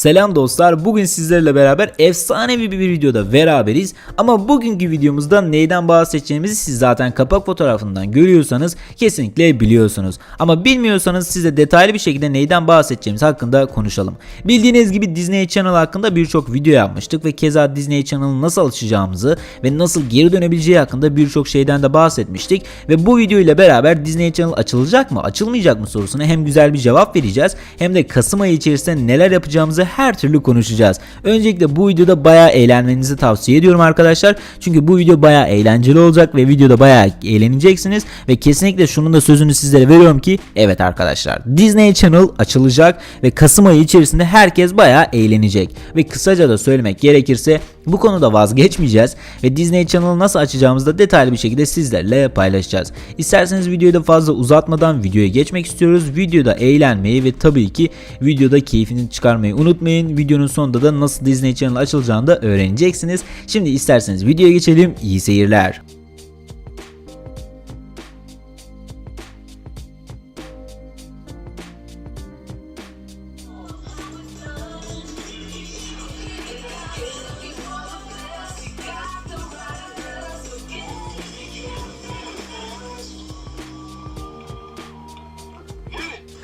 Selam dostlar. Bugün sizlerle beraber efsanevi bir videoda beraberiz. Ama bugünkü videomuzda neyden bahsedeceğimizi siz zaten kapak fotoğrafından görüyorsanız kesinlikle biliyorsunuz. Ama bilmiyorsanız size detaylı bir şekilde neyden bahsedeceğimiz hakkında konuşalım. Bildiğiniz gibi Disney Channel hakkında birçok video yapmıştık ve keza Disney Channel'ı nasıl açacağımızı ve nasıl geri dönebileceği hakkında birçok şeyden de bahsetmiştik. Ve bu video ile beraber Disney Channel açılacak mı, açılmayacak mı sorusuna hem güzel bir cevap vereceğiz hem de Kasım ayı içerisinde neler yapacağımızı her türlü konuşacağız. Öncelikle bu videoda bayağı eğlenmenizi tavsiye ediyorum arkadaşlar. Çünkü bu video bayağı eğlenceli olacak ve videoda bayağı eğleneceksiniz ve kesinlikle şunun da sözünü sizlere veriyorum ki evet arkadaşlar Disney Channel açılacak ve Kasım ayı içerisinde herkes bayağı eğlenecek. Ve kısaca da söylemek gerekirse bu konuda vazgeçmeyeceğiz ve Disney Channel'ı nasıl açacağımızı da detaylı bir şekilde sizlerle paylaşacağız. İsterseniz videoyu da fazla uzatmadan videoya geçmek istiyoruz. Videoda eğlenmeyi ve tabii ki videoda keyfini çıkarmayı unutmayın. Videonun sonunda da nasıl Disney Channel açılacağını da öğreneceksiniz. Şimdi isterseniz videoya geçelim. İyi seyirler.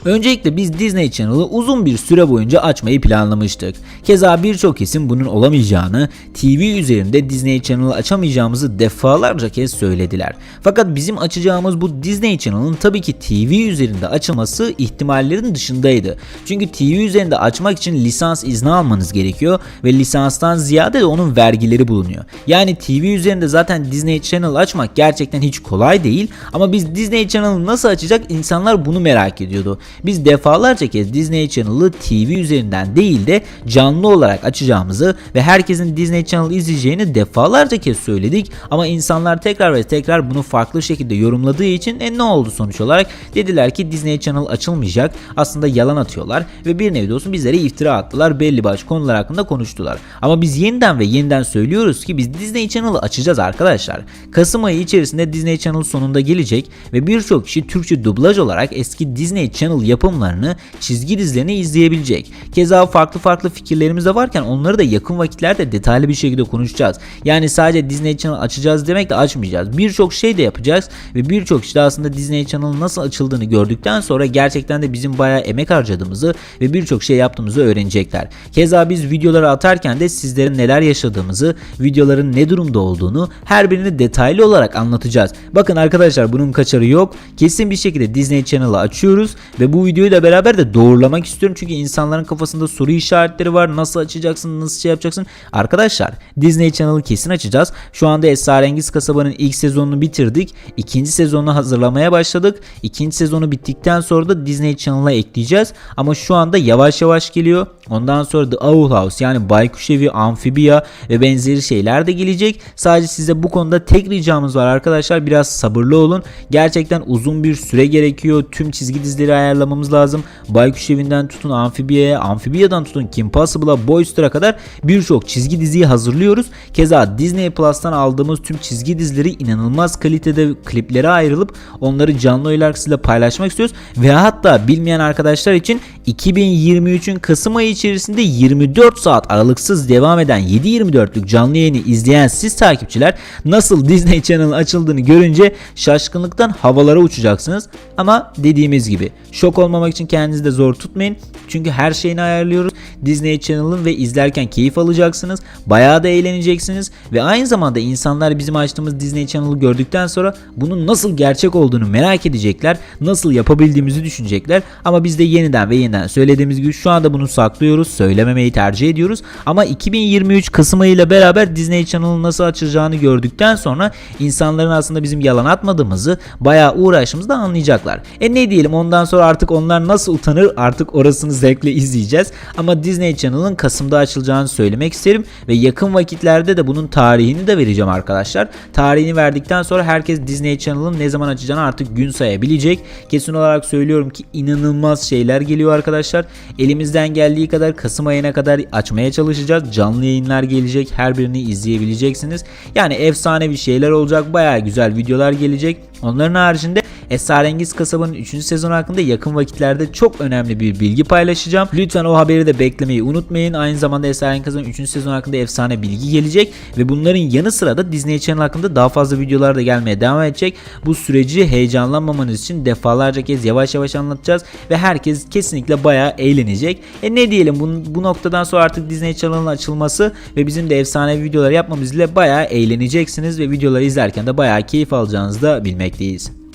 Öncelikle biz Disney Channel'ı uzun bir süre boyunca açmayı planlamıştık. Keza birçok isim bunun olamayacağını, TV üzerinde Disney Channel'ı açamayacağımızı defalarca kez söylediler. Fakat bizim açacağımız bu Disney Channel'ın tabii ki TV üzerinde açılması ihtimallerin dışındaydı. Çünkü TV üzerinde açmak için lisans izni almanız gerekiyor ve lisanstan ziyade de onun vergileri bulunuyor. Yani TV üzerinde zaten Disney Channel açmak gerçekten hiç kolay değil ama biz Disney Channel'ı nasıl açacak insanlar bunu merak ediyordu. Biz defalarca kez Disney Channel'ı TV üzerinden değil de canlı olarak açacağımızı ve herkesin Disney Channel izleyeceğini defalarca kez söyledik ama insanlar tekrar ve tekrar bunu farklı şekilde yorumladığı için e, ne oldu sonuç olarak? Dediler ki Disney Channel açılmayacak. Aslında yalan atıyorlar ve bir nevi olsun bizlere iftira attılar. Belli başlı konular hakkında konuştular. Ama biz yeniden ve yeniden söylüyoruz ki biz Disney Channel'ı açacağız arkadaşlar. Kasım ayı içerisinde Disney Channel sonunda gelecek ve birçok kişi Türkçe dublaj olarak eski Disney Channel yapımlarını, çizgi dizilerini izleyebilecek. Keza farklı farklı fikirlerimiz de varken onları da yakın vakitlerde detaylı bir şekilde konuşacağız. Yani sadece Disney Channel açacağız demek de açmayacağız. Birçok şey de yapacağız ve birçok kişi de aslında Disney Channel'ın nasıl açıldığını gördükten sonra gerçekten de bizim bayağı emek harcadığımızı ve birçok şey yaptığımızı öğrenecekler. Keza biz videoları atarken de sizlerin neler yaşadığımızı, videoların ne durumda olduğunu her birini detaylı olarak anlatacağız. Bakın arkadaşlar bunun kaçarı yok. Kesin bir şekilde Disney Channel'ı açıyoruz ve bu videoyla beraber de doğrulamak istiyorum çünkü insanların kafasında soru işaretleri var. Nasıl açacaksın, nasıl şey yapacaksın? Arkadaşlar Disney Channel'ı kesin açacağız. Şu anda Esrarengiz Kasaba'nın ilk sezonunu bitirdik. İkinci sezonu hazırlamaya başladık. İkinci sezonu bittikten sonra da Disney Channel'a ekleyeceğiz. Ama şu anda yavaş yavaş geliyor. Ondan sonra The Owl House yani Baykuş Evi, Amfibiya ve benzeri şeyler de gelecek. Sadece size bu konuda tek ricamız var arkadaşlar. Biraz sabırlı olun. Gerçekten uzun bir süre gerekiyor. Tüm çizgi dizileri ayarlamamız lazım. Baykuş Evi'nden tutun Amfibiye'ye, Amfibiye'den tutun Kim Possible'a, Boyster'a kadar birçok çizgi diziyi hazırlıyoruz. Keza Disney Plus'tan aldığımız tüm çizgi dizileri inanılmaz kalitede kliplere ayrılıp onları canlı oylarkısıyla paylaşmak istiyoruz. Ve hatta bilmeyen arkadaşlar için 2023'ün Kasım ayı içerisinde 24 saat aralıksız devam eden 7-24'lük canlı yayını izleyen siz takipçiler nasıl Disney Channel açıldığını görünce şaşkınlıktan havalara uçacaksınız. Ama dediğimiz gibi şok olmamak için kendinizi de zor tutmayın. Çünkü her şeyini ayarlıyoruz. Disney Channel'ın ve izlerken keyif alacaksınız. Bayağı da eğleneceksiniz. Ve aynı zamanda insanlar bizim açtığımız Disney Channel'ı gördükten sonra bunun nasıl gerçek olduğunu merak edecekler. Nasıl yapabildiğimizi düşünecekler. Ama biz de yeniden ve yeniden söylediğimiz gibi şu anda bunu saklıyoruz. Söylememeyi tercih ediyoruz. Ama 2023 Kasım ayıyla beraber Disney Channel'ın nasıl açılacağını gördükten sonra insanların aslında bizim yalan atmadığımızı bayağı uğraşımızda anlayacaklar. E ne diyelim ondan sonra artık onlar nasıl utanır artık orasını zevkle izleyeceğiz. Ama Disney Channel'ın Kasım'da açılacağını söylemek isterim ve yakın vakitlerde de bunun tarihini de vereceğim arkadaşlar. Tarihini verdikten sonra herkes Disney Channel'ın ne zaman açacağını artık gün sayabilecek. Kesin olarak söylüyorum ki inanılmaz şeyler geliyor arkadaşlar. Elimizden geldiği kadar Kasım ayına kadar açmaya çalışacağız. Canlı yayınlar gelecek. Her birini izleyebileceksiniz. Yani efsane bir şeyler olacak. Baya güzel videolar gelecek. Onların haricinde Esrarengiz Kasaba'nın 3. sezonu hakkında yakın vakitlerde çok önemli bir bilgi paylaşacağım. Lütfen o haberi de beklemeyi unutmayın. Aynı zamanda Esrarengiz Kasaba'nın 3. sezonu hakkında efsane bilgi gelecek ve bunların yanı sıra da Disney Channel hakkında daha fazla videolar da gelmeye devam edecek. Bu süreci heyecanlanmamanız için defalarca kez yavaş yavaş anlatacağız ve herkes kesinlikle bayağı eğlenecek. E ne diyelim bu, bu noktadan sonra artık Disney Channel'ın açılması ve bizim de efsane videolar yapmamız ile bayağı eğleneceksiniz ve videoları izlerken de bayağı keyif alacağınızı da bilmekteyiz.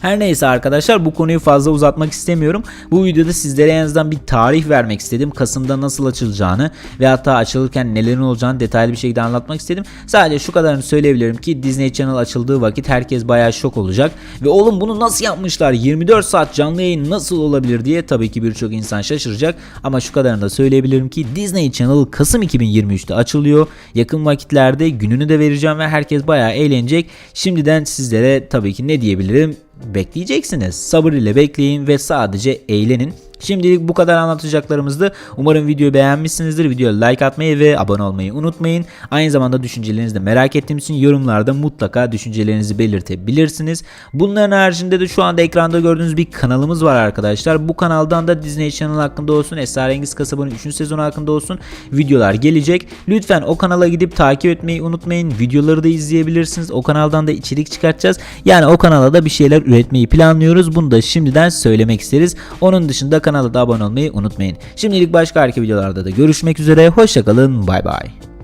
Her neyse arkadaşlar bu konuyu fazla uzatmak istemiyorum. Bu videoda sizlere en azından bir tarih vermek istedim. Kasım'da nasıl açılacağını ve hatta açılırken nelerin olacağını detaylı bir şekilde anlatmak istedim. Sadece şu kadarını söyleyebilirim ki Disney Channel açıldığı vakit herkes bayağı şok olacak. Ve oğlum bunu nasıl yapmışlar? 24 saat canlı yayın nasıl olabilir diye tabii ki birçok insan şaşıracak. Ama şu kadarını da söyleyebilirim ki Disney Channel Kasım 2023'te açılıyor. Yakın vakitlerde gününü de vereceğim ve herkes bayağı eğlenecek. Şimdiden sizlere tabii ki ne diyebilirim? Bekleyeceksiniz. Sabır ile bekleyin ve sadece eğlenin. Şimdilik bu kadar anlatacaklarımızdı. Umarım videoyu beğenmişsinizdir. Videoya like atmayı ve abone olmayı unutmayın. Aynı zamanda düşüncelerinizi de merak ettiğim için yorumlarda mutlaka düşüncelerinizi belirtebilirsiniz. Bunların haricinde de şu anda ekranda gördüğünüz bir kanalımız var arkadaşlar. Bu kanaldan da Disney Channel hakkında olsun, Esrarengiz Kasaba'nın 3. sezonu hakkında olsun videolar gelecek. Lütfen o kanala gidip takip etmeyi unutmayın. Videoları da izleyebilirsiniz. O kanaldan da içerik çıkartacağız. Yani o kanala da bir şeyler üretmeyi planlıyoruz. Bunu da şimdiden söylemek isteriz. Onun dışında kanala da abone olmayı unutmayın. Şimdilik başka arka videolarda da görüşmek üzere. Hoşçakalın. Bay bay.